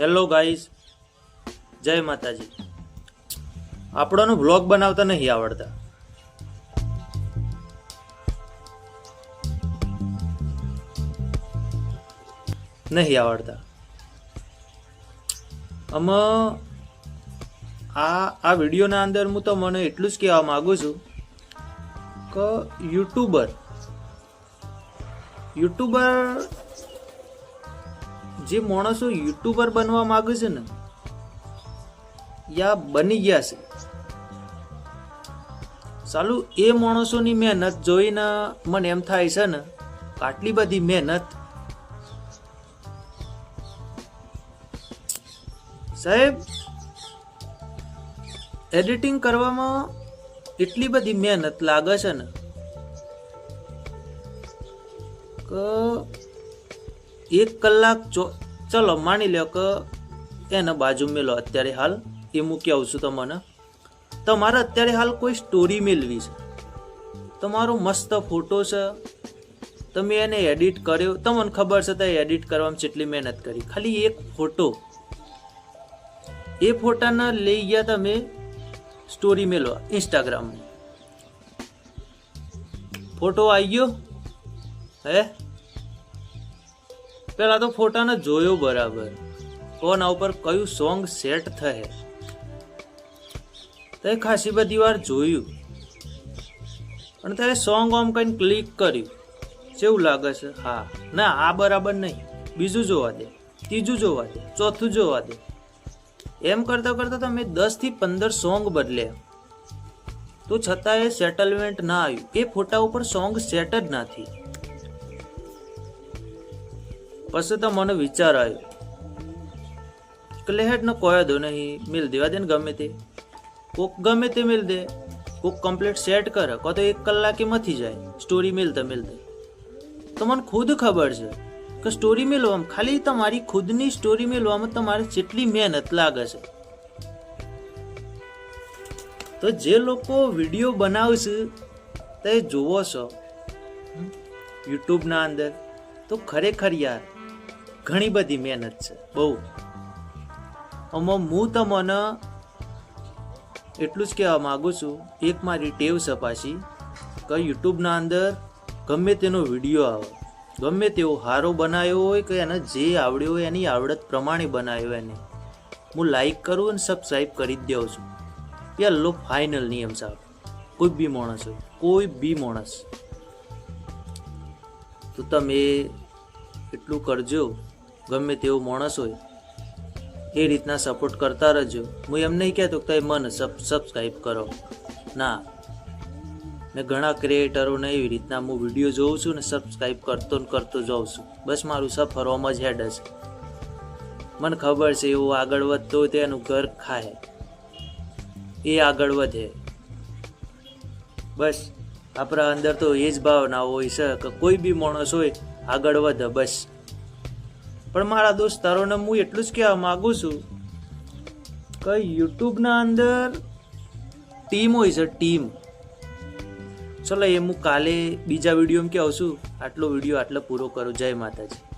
Hello guys જય માતાજી. આપણોનો vlog બનાવતા નહીં આવડતા. નહીં આવડતા. આમાં આ આ વિડીયોના અંદર હું તો મને એટલું જ કહેવા માગું છું કે યુટ્યુબર યુટ્યુબર જે માણસો યુટ્યુબર બનવા માગે છે ને, યા બની ગયા છે. ચાલુ, એ માણસોની મહેનત જોઈને મને એમ થાય છે ને, આટલી બધી મહેનત. સાહેબ, એડિટિંગ કરવામાં એટલી બધી મહેનત લાગે છે ને એક કલાક ચલો, માની લો કે એને બાજુ મેલો અત્યારે હાલ. એ મૂકી આવું છું તમને. તમારે અત્યારે હાલ કોઈ સ્ટોરી મેળવી છે? તમારો મસ્ત ફોટો છે. તમે એને એડિટ કર્યો. તમને ખબર છે તો એડિટ કરવામાં કેટલી મહેનત કરી. ખાલી એક ફોટો એ ફોટાના લઈ ગયા તમે સ્ટોરી મેળવા ઇન્સ્ટાગ્રામમાં ફોટો આવી ગયો? હે? પેલા તો ફોટાને જોયો બરાબર. ફોન ઉપર કયું સોંગ સેટ થયે તે ખાસી બધી વાર જોયું. અને ત્યારે સોંગ ઓમ કઈ ક્લિક કર્યું. જેવું લાગે છે, હા. ના, આ બરાબર નહીં. બીજું જોવા દે. ત્રીજું જોવા દે. ચોથું જોવા દે. એમ કરતા કરતા તમે દસથી પંદર સોંગ બદલ્યા. તો છતાં એ સેટલમેન્ટ ના આવ્યું. એ ફોટા ઉપર સોંગ સેટ જ નથી પછી તો મને વિચાર આવ્યો કે કોઈ દો નહીં, મિલ દેવા દે ને ગમે તે. કોક ગમે તે મિલ દે, કોક કમ્પ્લીટ સેટ કરે, કો તો એક કલાકે મથી જાય. સ્ટોરી મિલતા મિલતા તો મને ખુદ ખબર છે કે સ્ટોરી મેળવામાં ખાલી તમારી ખુદની સ્ટોરી મેળવામાં તમારે જેટલી મહેનત લાગે છે. તો જે લોકો વીડિયો બનાવશે, તે જુઓ છો. યુટ્યુબના અંદર. તો ખરેખર યાર ઘણી બધી મહેનત છે, બહુ. આમાં હું તમને એટલું જ કહેવા માગું છું, એક મારી ટેવ છે કે યુટ્યુબના અંદર ગમે તેનો વીડિયો આવે, ગમે તેવો હારો બનાવ્યો હોય કે એને જે આવડ્યો હોય એની આવડત પ્રમાણે બનાવ્યો એને. હું લાઈક કરું અને સબસ્ક્રાઈબ કરી જ દઉં છું. પહેલો ફાઇનલ નિયમ સાહેબ, કોઈ બી માણસ હોય, કોઈ બી માણસ. તો તમે એટલું કરજો. ગમે તેવો માણસ હોય, એ રીતના સપોર્ટ કરતા રહેજો. હું એમ નહીં કહેતો કે તમે મને સબસ્ક્રાઈબ કરો. ના. ને ઘણા ક્રિએટરોને એવી રીતના હું વીડિયો જોઉં છું ને સબસ્ક્રાઈબ કરતો ને કરતો જાઉં છું. બસ મારું સફર ઓમ જ હેડ હશે. મને ખબર છે એવું આગળ વધતો હોય તો ઘર ખાય. એ આગળ વધે. બસ. આપણા અંદર તો એ જ ભાવના હોય છે કે કોઈ બી માણસ હોય, આગળ વધે બસ. પણ મારા દોસ્તારોને હું એટલું જ કહેવા માગું છું. કે યુટ્યુબના અંદર ટીમ હોય છે, ટીમ. ચલો એ હું કાલે બીજા વિડીયોમાં કે આવશું આટલો વીડિયો આટલો પૂરો કરું. જય માતાજી.